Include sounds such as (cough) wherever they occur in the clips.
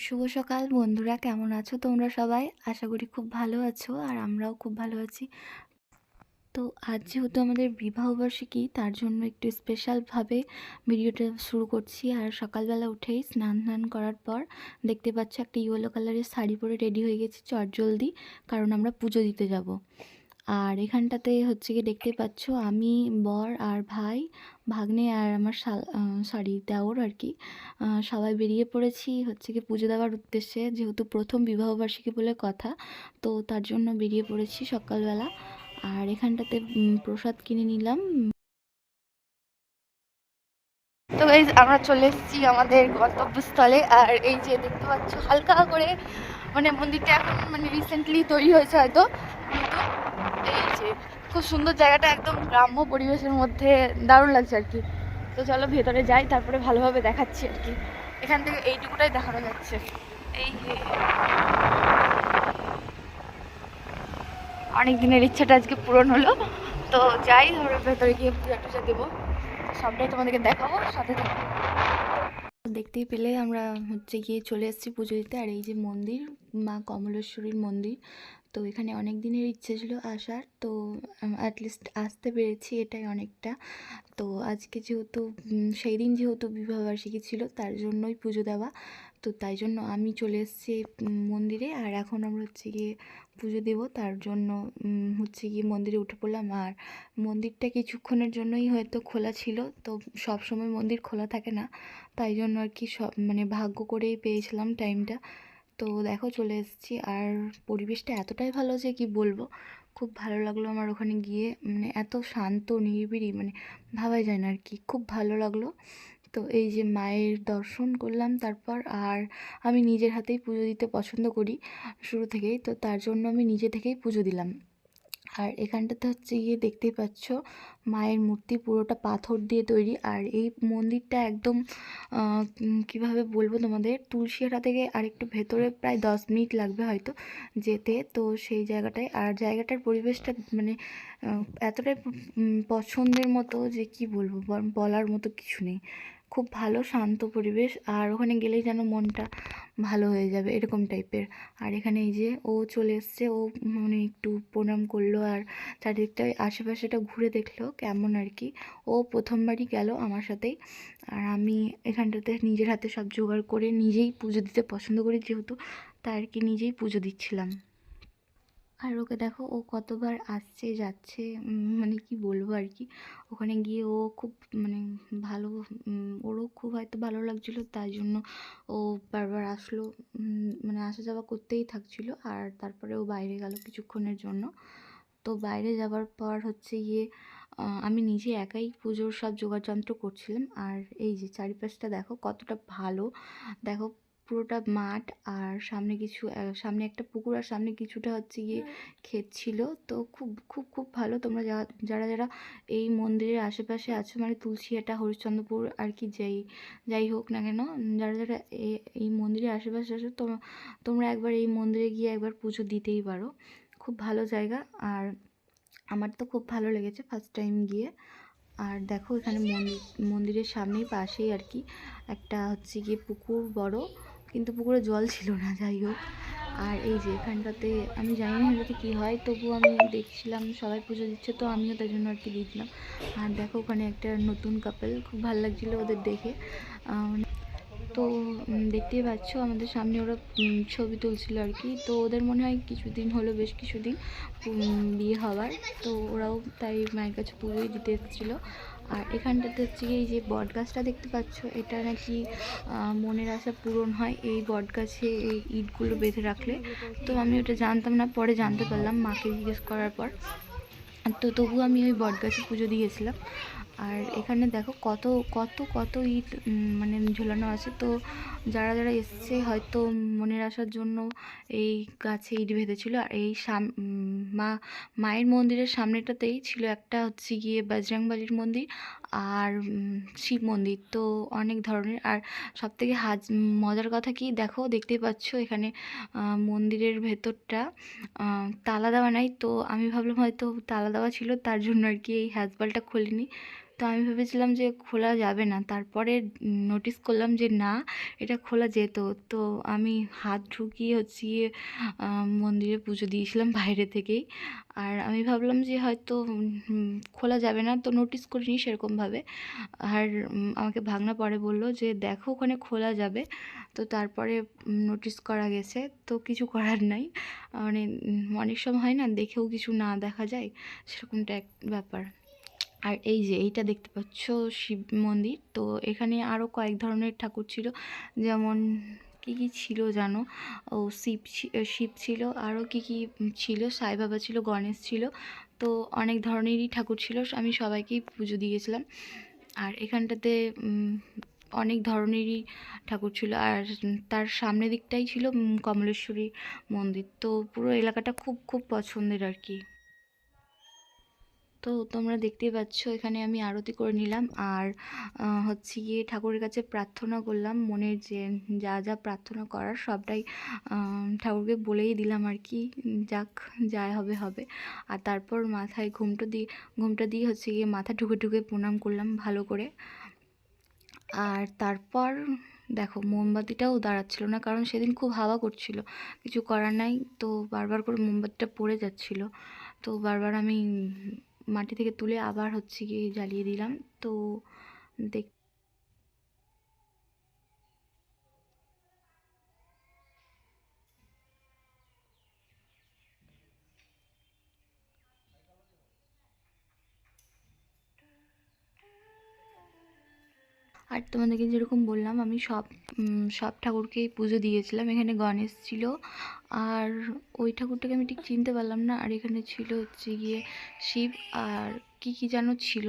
শুভ সকাল বন্ধুরা, কেমন আছো তোমরা সবাই? আশা করি খুব ভালো আছো আর আমরাও খুব ভালো আছি। তো আজ যেহেতু আমাদের বিবাহবার্ষিকী তার জন্য একটু স্পেশালভাবে ভিডিওটা শুরু করছি। আর সকালবেলা উঠেই স্নান ধান করার পর দেখতে পাচ্ছ একটা ইয়েলো কালারের শাড়ি পরে রেডি হয়ে গেছি চটজলদি, কারণ আমরা পুজো দিতে যাব। আর এখানটাতে হচ্ছে গিয়ে দেখতে পাচ্ছ আমি, বর আর ভাই, ভাগ্নে আর আমার সরি দেওর আর কি সবাই বেরিয়ে পড়েছি হচ্ছে গিয়ে পুজো দেওয়ার উদ্দেশ্যে, যেহেতু প্রথম বিবাহবার্ষিকী বলে কথা, তো তার জন্য বেরিয়ে পড়েছি সকালবেলা। আর এখানটাতে প্রসাদ কিনে নিলাম। তো আমরা চলে এসেছি আমাদের গন্তব্যস্থলে। আর এই যে দেখতে পাচ্ছ, হালকা করে মানে মন্দিরটা এখন মানে রিসেন্টলি তৈরি হয়েছে হয়তো। কিন্তু এই যে খুব সুন্দর জায়গাটা একদম গ্রাম্য পরিবেশের মধ্যে দারুণ লাগছে আর কি। তো চলো ভেতরে যাই, তারপরে ভালোভাবে দেখাচ্ছি আর কি। এখান থেকে এইটুকুটাই দেখানো যাচ্ছে। এই অনেক দিনের ইচ্ছাটা আজকে পূরণ হলো। তো যাই ধরো ভেতরে গিয়ে পূজা টুজা দেবো। সবটাই তোমাদেরকে দেখাবো, সাথে দেখতেই পেলে আমরা হচ্ছে গিয়ে চলে এসেছি পুজো দিতে, আর এই যে মন্দির মা কমলেশ্বরীর মন্দির। তো এখানে অনেক দিনের ইচ্ছে ছিল আসার। তো অ্যাটলিস্ট আসতে পেরেছি এটাই অনেকটা। তো আজকে যেহেতু সেই দিন যেহেতু বিবাহবার্ষিকী ছিল, তার জন্যই পুজো দেওয়া। তো তাই জন্য আমি চলে এসেছি মন্দিরে। আর এখন আমরা হচ্ছে গিয়ে পুজো দেব। তার জন্য হচ্ছে গিয়ে মন্দিরে উঠে পড়লাম। আর মন্দিরটা কিছুক্ষণের জন্যই হয়তো খোলা ছিল। তো সব সময় মন্দির খোলা থাকে না। তাই জন্য আর কি সব মানে ভাগ্য করেই পেয়েছিলাম টাইমটা তো দেখো চলে এসেছি। আর পরিবেশটা এতটাই ভালো যে কি বলব? খুব ভালো লাগল আমার ওখানে গিয়ে। মানে এত শান্ত নিরিবিড়ি মানে ভাবাই যায় না আর কি খুব ভালো লাগল। তো এই যে মায়ের দর্শন করলাম তারপর। আর আমি নিজের হাতেই পুজো দিতে পছন্দ করি শুরু থেকেই। তো তার জন্য আমি নিজে থেকেই পুজো দিলাম। আর এখানটাতে হচ্ছে গিয়ে দেখতেই পাচ্ছ মায়ের মূর্তি পুরোটা পাথর দিয়ে তৈরি। আর এই মন্দিরটা একদম কীভাবে বলব তোমাদের? তুলসীহাটা থেকে আরেকটু ভেতরে প্রায় দশ মিনিট লাগবে হয়তো যেতে। তো সেই জায়গাটায়, আর জায়গাটার পরিবেশটা মানে এতটাই পছন্দের মতো যে কি বলব বল- বলার মতো কিছু নেই। খুব ভালো, শান্ত পরিবেশ। আর ওখানে গেলেই যেন মনটা ভালো হয়ে যাবে, এরকম টাইপের। আর এখানে এই যে ও চলে এসছে, ও মানে একটু প্রণাম করল আর চারিদিকটা আশেপাশেটা ঘুরে দেখল, কেমন আর কি। ও প্রথমবারই গেল আমার সাথেই। আর আমি এখানটাতে নিজের হাতে সব জোগাড় করে নিজেই পুজো দিতে পছন্দ করি, যেহেতু তাই আর কি নিজেই পুজো দিচ্ছিলাম। আর ওকে দেখো ও কতবার আসছে, যাচ্ছে মানে কি বলব আর কি। ওখানে গিয়ে ও খুব মানে ভালো ওরও খুব হয়তো ভালো লাগছিল তাই জন্য ও বারবার আসলো মানে আসা যাওয়া করতেই থাকছিল। আর তারপরে ও বাইরে গেল কিছুক্ষণের জন্য। তো বাইরে যাবার পর হচ্ছে গিয়ে আমি নিজে একাই পুজোর সব জোগাড়যন্ত্র করছিলাম। আর এই যে চারিপাশটা দেখো কতটা ভালো। দেখো পুরোটা মাঠ আর সামনে কিছু সামনে একটা পুকুর আর সামনে কিছুটা হচ্ছে গিয়ে ক্ষেত ছিল। তো খুব খুব খুব ভালো। তোমরা যা- যারা যারা এই মন্দিরের আশেপাশে আছো মানে তুলসিয়াটা হরিশ্চন্দ্রপুর আর কি যাই যাই হোক না কেন যারা যারা এই মন্দিরের আশেপাশে আছো তোমরা তোমরা একবার এই মন্দিরে গিয়ে একবার পুজো দিতেই পারো। খুব ভালো জায়গা। আর আমার তো খুব ভালো লেগেছে ফার্স্ট টাইম গিয়ে। আর দেখো এখানে মন্দির মন্দিরের সামনেই পাশেই আর কি একটা হচ্ছে গিয়ে পুকুর বড়। কিন্তু পুকুরে জল ছিল না, যাই হোক। আর এই যে এখানটাতে আমি জানি না এটাতে কী হয় তবু আমি দেখছিলাম সবাই পুজো দিচ্ছে, তো আমিও তাই জন্য আর কি দিয়ে দিলাম আর দেখো ওখানে একটা নতুন কাপেল খুব ভালো লাগছিল ওদের দেখে। তো দেখতেই পাচ্ছ আমাদের সামনে ওরা ছবি তুলছিল আর কি। তো ওদের মনে হয় কিছুদিন হলো, বেশ কিছুদিন বিয়ে হওয়ার। তো ওরাও তাই মায়ের কাছে পুজোই দিতে এসেছিল। আর এখানটাতে হচ্ছে এই যে বট গাছটা দেখতে পাচ্ছ, এটা নাকি মনের আশা পূরণ হয় এই বট গাছে এই ইটগুলো বেঁধে রাখলে। তো আমি ওটা জানতাম না, পরে জানতে পারলাম, মাকে জিজ্ঞেস করার পর। তো তবু আমি ওই বট গাছে পুজো দিয়েছিলাম। আর এখানে দেখো কত কত কত ইট মানে ঝোলানো আছে। তো যারা যারা এসছে হয়তো মনের আসার জন্য এই গাছে ইট বেঁধেছিল। আর এই সাম মা মায়ের মন্দিরের সামনেটাতেই ছিল একটা হচ্ছে গিয়ে বজরংবলির মন্দির। আর শিব মন্দির তো অনেক ধরনের। আর সব থেকে হাজ, মজার কথা কি, দেখো, দেখতেই পাচ্ছ এখানে মন্দিরের ভেতরটা তালা দেওয়া নাই। তো আমি ভাবলাম হয়তো তালা দেওয়া ছিল, তার জন্য আর কি এই হ্যাজবালটা খুলিনি। তো আমি ভেবেছিলাম যে খোলা যাবে না। তারপরে নোটিস করলাম যে না, এটা খোলা যেত। তো আমি হাত ঢুকিয়ে হচ্ছে মন্দিরে পুজো দিয়েছিলাম (laughs) বাইরে থেকেই। আর আমি ভাবলাম যে হয়তো খোলা যাবে না তো নোটিস করিনি সেরকমভাবে। আর আমাকে ভাগনা পরে বলল যে দেখো ওখানে খোলা যাবে। তো তারপরে নোটিস করা গেছে। তো কিছু করার নাই। মানে অনেক সময় হয় না দেখেও কিছু না দেখা যায়, সেরকমটা এক ব্যাপার। আর এই যে এইটা দেখতে পাচ্ছ শিব মন্দির, তো এখানে আরও কয়েক ধরনের ঠাকুর ছিল। যেমন কী কী ছিল জানো? ও শিব শিব ছিল আরও কী কী ছিল, সাই বাবা ছিল, গণেশ ছিল, তো অনেক ধরনেরই ঠাকুর ছিল, আমি সবাইকেই পুজো দিয়েছিলাম। আর এখানটাতে অনেক ধরনেরই ঠাকুর ছিল, আর তার সামনের দিকটাই ছিল কমলেশ্বরী মন্দির। তো পুরো এলাকাটা খুব খুব পছন্দের আর কি। তো তোমরা দেখতেই পাচ্ছ, এখানে আমি আরতি করে নিলাম। আর হচ্ছে গিয়ে ঠাকুরের কাছে প্রার্থনা করলাম, মনের যে যা যা প্রার্থনা করার সবটাই ঠাকুরকে বলেই দিলাম আর কি, যাক যা হবে হবে। আর তারপর মাথায় ঘুমটা দিয়ে ঘুমটা দিয়ে হচ্ছে গিয়ে মাথা ঢুকে ঢুকে প্রণাম করলাম ভালো করে। আর তারপর, দেখো, মোমবাতিটাও দাঁড়াচ্ছিল না, কারণ সেদিন খুব হাওয়া করছিল। কিছু করার নাই, তো বারবার করে মোমবাতিটা পড়ে যাচ্ছিল। তো বারবার আমি মাটি থেকে তুলে আবার হচ্ছে গিয়ে জ্বালিয়ে দিলাম। তো দেখ আর তোমাদেরকে যেরকম বললাম, আমি সব সব ঠাকুরকেই পুজো দিয়েছিলাম। এখানে গণেশ ছিল, আর ওই ঠাকুরটাকে আমি ঠিক চিনতে পারলাম না। আর এখানে ছিল হচ্ছে গিয়ে শিব, আর কি কি যেন ছিল।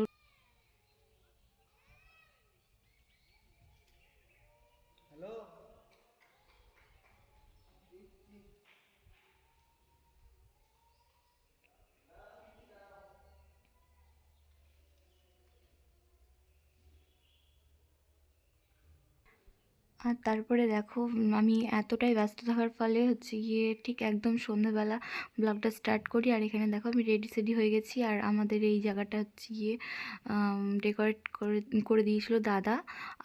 আর তারপরে দেখো আমি এতটাই ব্যস্ত থাকার ফলে হচ্ছে গিয়ে ঠিক একদম সন্ধ্যেবেলা ব্লগটা স্টার্ট করি। আর এখানে দেখো, আমি রেডি সেডি হয়ে গেছি। আর আমাদের এই জায়গাটা হচ্ছে গিয়ে ডেকোরেট করে করে দিয়েছিল দাদা।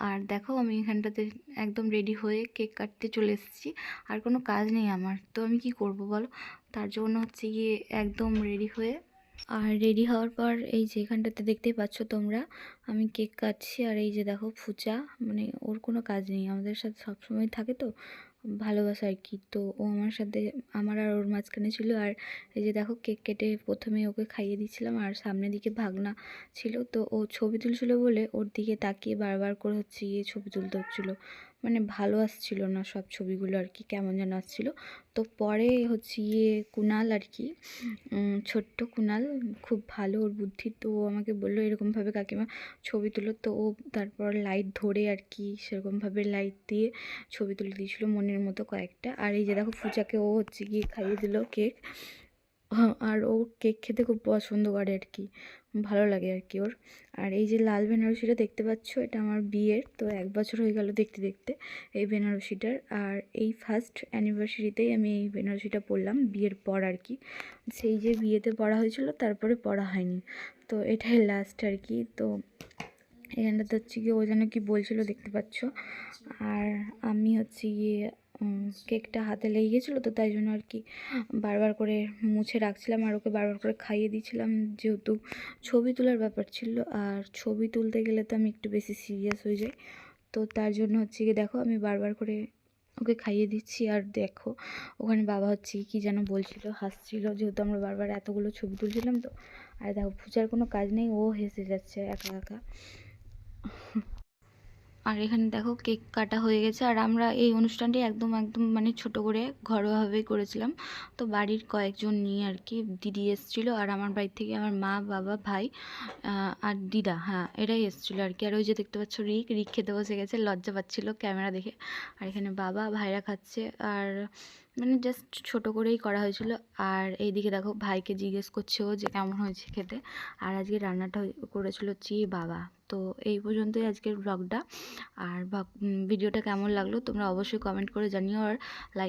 আর দেখো, আমি এখানটাতে একদম রেডি হয়ে কেক কাটতে চলে এসেছি। আর কোনো কাজ নেই আমার। তো আমি কি করব বলো? তার জন্য হচ্ছে গিয়ে একদম রেডি হয়ে আর রেডি হওয়ার পর এই যে এখানটাতে দেখতেই পাচ্ছ তোমরা, আমি কেক কাটছি আর এই যে দেখো ফুচা মানে ওর কোনো কাজ নেই। আমাদের সাথে সবসময় থাকে তো, ভালোবাসা আর কি। তো ও আমার সাথে, আমার আর ওর মাঝখানে ছিল আর এই যে দেখো কেক কেটে প্রথমে ওকে খাইয়ে দিচ্ছিলাম আর সামনের দিকে ভাগনা ছিল। তো ও ছবি তুলছিল বলে ওর দিকে তাকিয়ে বারবার করে হচ্ছে গিয়ে ছবি তুলতে হচ্ছিল। মানে ভালো আসছিল না সব ছবিগুলো আর কি, কেমন যেন আসছিল। তো পরে হচ্ছে গিয়ে কুনাল আর কি ছোট্ট কুনাল, খুব ভালো ওর বুদ্ধি, তো ও আমাকে বলল এরকমভাবে কাকিমা ছবি তুলো, তো ও তারপর লাইট ধরে আর কি সেরকমভাবে লাইট দিয়ে ছবি তুলে দিয়েছিলো মনের মতো কয়েকটা। আর এই যে দেখো পূজাকে ও হচ্ছে গিয়ে খাইয়ে দিল কেক। আর ও কেক খেতে খুব পছন্দ করে আর কি। ভালো লাগে আর কি ওর। আর এই যে লাল বেনারসিটা দেখতে পাচ্ছ, এটা আমার বিয়ের, তো এক বছর হয়ে গেল দেখতে দেখতে এই বেনারসিটার। আর এই ফার্স্ট অ্যানিভার্সারিতেই আমি এই বেনারসিটা পরলাম বিয়ের পর আর কি। সেই যে বিয়েতে পড়া হয়েছিল, তারপরে পড়া হয়নি। তো এটাই লাস্ট আর কি। তো এখানটাতে হচ্ছে গিয়ে ও যেন কি বলছিল দেখতে পাচ্ছ। আর আমি হচ্ছে গিয়ে কেকটা হাতে লেগে গেছিল তো তাই জন্য আর কি বারবার করে মুছে রাখছিলাম আর ওকে বারবার করে খাইয়ে দিয়েছিলাম। যেহেতু ছবি তোলার ব্যাপার ছিল আর ছবি তুলতে গেলে তো আমি একটু বেশি সিরিয়াস হয়ে যাই। তো তার জন্য হচ্ছে গিয়ে দেখো আমি বারবার করে ওকে খাইয়ে দিচ্ছি আর দেখো ওখানে বাবা হচ্ছে কি যেন বলছিল, হাসছিল। যেহেতু আমরা বারবার এতগুলো ছবি তুলছিলাম তো, আর দেখো পূজার কোনো কাজ নেই, ও হেসে যাচ্ছে একা একা। আর এখানে দেখো কেক কাটা হয়ে গেছে। আর আমরা এই অনুষ্ঠানটি একদম একদম মানে ছোট করে ঘরোয়াভাবেই করেছিলাম। তো বাড়ির কয়েকজন নিয়ে আর কি দিদি এসেছিল আর আমার বাড়ি থেকে আমার মা, বাবা, ভাই আর দিদা হ্যাঁ এরাই এসেছিল আর কি। আর ওই যে দেখতে পাচ্ছ রিক রিক খেতে বসে গেছে, লজ্জা পাচ্ছিলো ক্যামেরা দেখে। আর এখানে বাবা, ভাইরা খাচ্ছে আর মানে জাস্ট ছোট করেই করা হয়েছিল। আর এইদিকে দেখো ভাইকে জিজ্ঞেস করছে ও যে কেমন হয়েছে খেতে। আর আজকে রান্নাটা করেছিল হচ্ছে বাবা। তো এই পর্যন্তই আজকের ব্লগটা আর ভিডিওটা কেমন লাগল তোমরা অবশ্যই কমেন্ট করে জানিও। আর লাইক